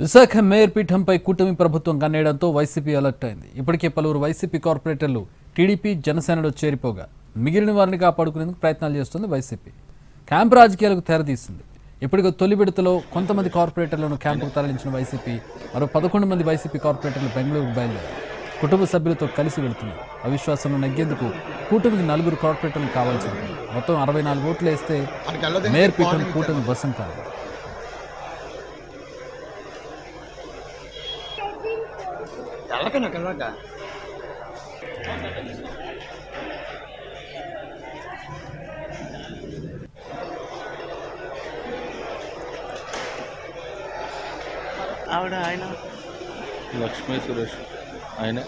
Visakha mayor పీఠంపై కూటమి ప్రభుత్వం కన్నేయడంతో YCP alert అయింది. ఇప్పటికే పలువురు వైసీపీ కార్పొరేటర్లు టీడీపీ జనసేనలో చేరిపోగా మిగిలిన వారిని కాపాడుకునేందుకు ప్రయత్నాలు చేస్తుంది వైసీపీ. క్యాంపు రాజకీయాలకు తెరదీసింది ఇప్పటికే తొలి విడతలో కొంతమంది కార్పొరేటర్లను క్యాంపుకు తరలించిన వైసీపీ మరో పదకొండు మంది వైసీపీ కార్పొరేటర్లు బెంగళూరుకు బయలుదేరారు. కుటుంబ సభ్యులతో కలిసి వెళుతున్నారు. అవిశ్వాసంలో నెగ్గేందుకు కూటమికి నలుగురు కార్పొరేటర్లు కావాల్సి ఉంటుంది. మొత్తం అరవై నాలుగు ఓట్లు వేస్తే మేయర్ పీఠం కూటమి వశం కాదు. వెళ్ళకను వెళ్ళక ఆవిడ ఆయన? లక్ష్మీ సురేష్. ఆయన.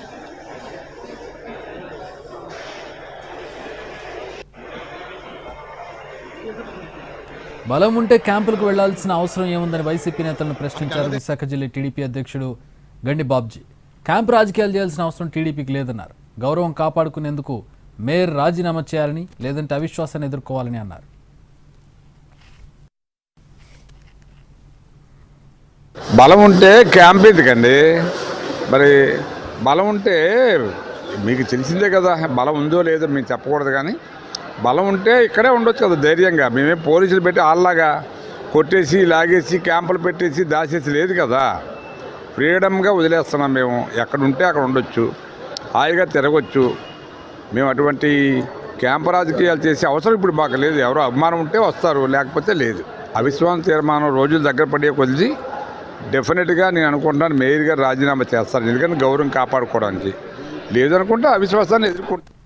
బలం ఉంటే క్యాంపులకు వెళ్ళాల్సిన అవసరం ఏముందని వైసీపీ నేతలను ప్రశ్నించారు విశాఖ జిల్లా టీడీపీ అధ్యక్షుడు గండి బాబ్జీ. క్యాంప్ రాజకీయాలు చేయాల్సిన అవసరం టీడీపీకి లేదన్నారు. గౌరవం కాపాడుకునేందుకు మేయర్ రాజీనామా చేయాలని లేదంటే అవిశ్వాసాన్ని ఎదుర్కోవాలని అన్నారు. బలం ఉంటే క్యాంప్ ఎందుకండి? మరి బలం ఉంటే మీకు తెలిసిందే కదా బలం ఉందో లేదో మీకు చెప్పకూడదు కానీ బలం ఉంటే ఇక్కడే ఉండొచ్చు కదా ధైర్యంగా. మేమే పోలీసులు పెట్టి ఆళ్ళలాగా కొట్టేసి లాగేసి క్యాంపులు పెట్టేసి దాచేసి లేదు కదా. ఫ్రీడమ్గా వదిలేస్తున్నాం మేము. ఎక్కడుంటే అక్కడ ఉండొచ్చు. హాయిగా తిరగొచ్చు. మేము అటువంటి క్యాంప్ రాజకీయాలు చేసే అవసరం ఇప్పుడు మాకు లేదు. ఎవరో అభిమానం ఉంటే వస్తారు. లేకపోతే లేదు. అవిశ్వాస తీర్మానం రోజులు దగ్గర పడే కొద్ది డెఫినెట్గా నేను అనుకుంటున్నాను మేయర్ గారు రాజీనామా చేస్తారు. ఎందుకంటే గౌరవం కాపాడుకోవడానికి. లేదనుకుంటే అవిశ్వాసాన్ని ఎదుర్కొంటారు